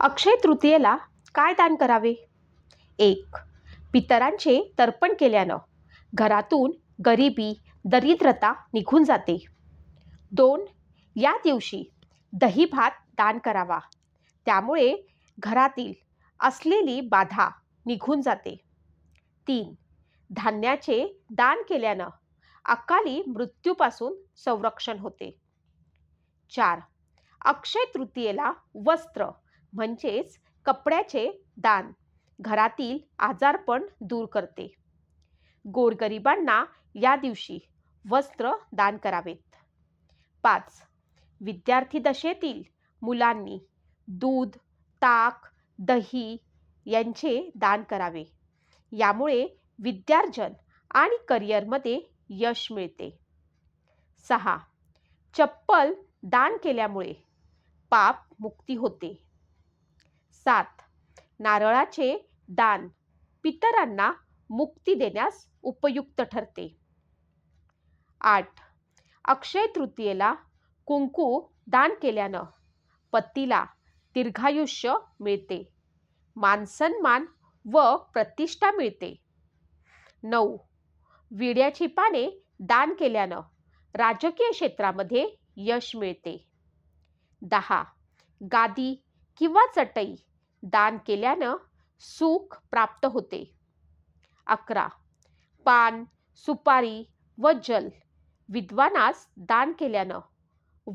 अक्षय तृतीयेला काय दान करावे? एक पितरांचे तर्पण केल्यानं घरातून गरिबी दरिद्रता निघून जाते. दोन या दिवशी दही भात दान करावा. त्यामुळे घरातील असलेली बाधा निघून जाते. तीन धान्याचे दान केल्यानं अकाली मृत्यूपासून संरक्षण होते. चार अक्षय तृतीयेला वस्त्र म्हणजेच कपड्याचे दान. घरातील आजारपण दूर करते. गोरगरिबांना या दिवशी वस्त्र दान करावेत. पाच. विद्यार्थी दशेतील मुलांनी दूध ताक दही यांचे दान करावे. यामुळे विद्यार्जन आणि करिअरमध्ये यश मिळते. सहा. चप्पल दान केल्यामुळे पाप मुक्ती होते. सात. नारळाचे दान पितरांना मुक्ती देण्यास उपयुक्त ठरते. आठ. अक्षय तृतीयेला कुंकू दान केल्यानं पतीला दीर्घायुष्य मिळते. मानसन्मान व प्रतिष्ठा मिळते. नऊ. विड्याची पाने दान केल्यानं राजकीय क्षेत्रामध्ये यश मिळते. दहा. गादी किंवा चटई दान केल्यानं सुख प्राप्त होते. अकरा. पान सुपारी व जल विद्वानास दान केल्यानं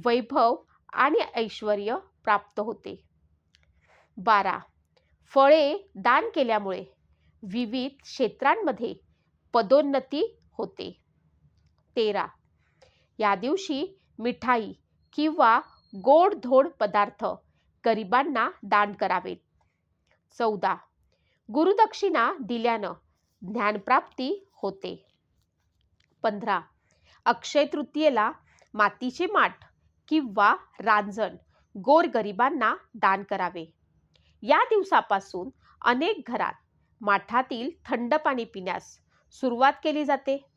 वैभव आणि ऐश्वर प्राप्त होते. बारा. फळे दान केल्यामुळे विविध क्षेत्रांमध्ये पदोन्नती होते. तेरा. या दिवशी मिठाई किंवा गोडधोड पदार्थ गरिबांना दान करावेत. चौदा. गुरुदक्षिणा दिल्यानं ज्ञानप्राप्ती होते. पंधरा. अक्षय तृतीयेला मातीचे माठ किंवा रांजण गोरगरिबांना दान करावे. या दिवसापासून अनेक घरात माठातील थंड पाणी पिण्यास सुरुवात केली जाते.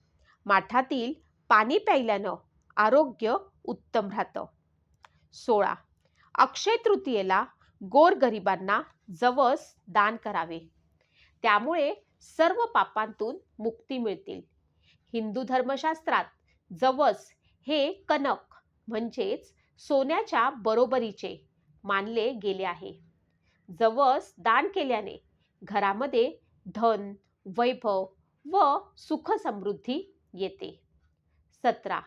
माठातील पाणी प्यायल्यानं आरोग्य उत्तम राहतं. सोळा. अक्षय तृतीयेला गोरगरिबांना जवस दान करावे. त्यामुळे सर्व पापांतून मुक्ती मिळतील. हिंदू धर्मशास्त्रात जवस हे कनक म्हणजेच सोन्याच्या बरोबरीचे मानले गेले आहे. जवस दान केल्याने घरामध्ये धन वैभव व सुख समृद्धी येते. सतरा.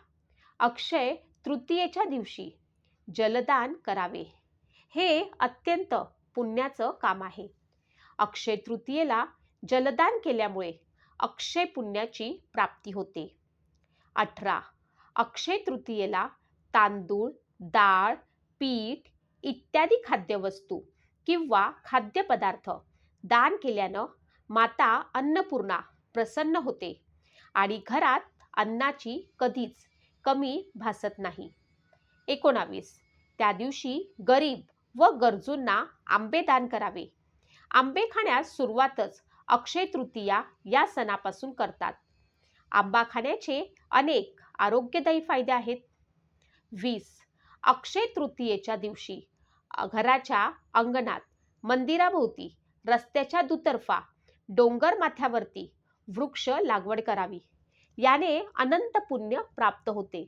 अक्षय तृतीयेच्या दिवशी जलदान करावे. हे अत्यंत पुण्याचं काम आहे. अक्षय तृतीयेला जलदान केल्यामुळे अक्षय पुण्याची प्राप्ती होते. अठरा. अक्षय तृतीयेला तांदूळ डाळ पीठ इत्यादी खाद्यवस्तू किंवा खाद्यपदार्थ दान केल्यानं माता अन्नपूर्णा प्रसन्न होते आणि घरात अन्नाची कधीच कमी भासत नाही. एकोणावीस. त्या दिवशी गरीब व गरजूंना आंबे दान करावे. आंबे खाण्यास सुरुवातच अक्षय तृतीया या सणापासून करतात. आंबा खाण्याचे अनेक आरोग्यदायी फायदे आहेत. वीस अक्षय तृतीयेच्या दिवशी घराच्या अंगणात मंदिराभोवती रस्त्याच्या दुतर्फा डोंगर माथ्यावरती वृक्ष लागवड करावी. याने अनंत पुण्य प्राप्त होते.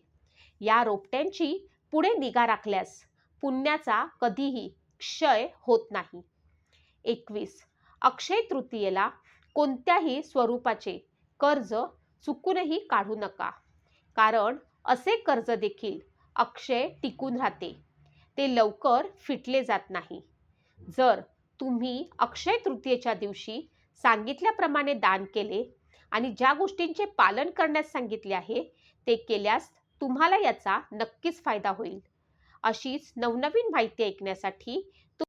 या रोपट्यांची पुढे निगा राखल्यास पुण्याचा कधीही क्षय होत नाही. एकवीस. अक्षय तृतीयेला कोणत्याही स्वरूपाचे कर्ज चुकूनही काढू नका. कारण असे कर्ज देखील अक्षय टिकून राहते. ते लवकर फिटले जात नाही. जर तुम्ही अक्षय तृतीयेच्या दिवशी सांगितल्याप्रमाणे दान केले आणि ज्या गोष्टींचे पालन करण्यास सांगितले आहे ते केल्यास तुम्हाला याचा नक्कीच फायदा होईल. अशीच नवनवीन माहिती ऐकण्यासाठी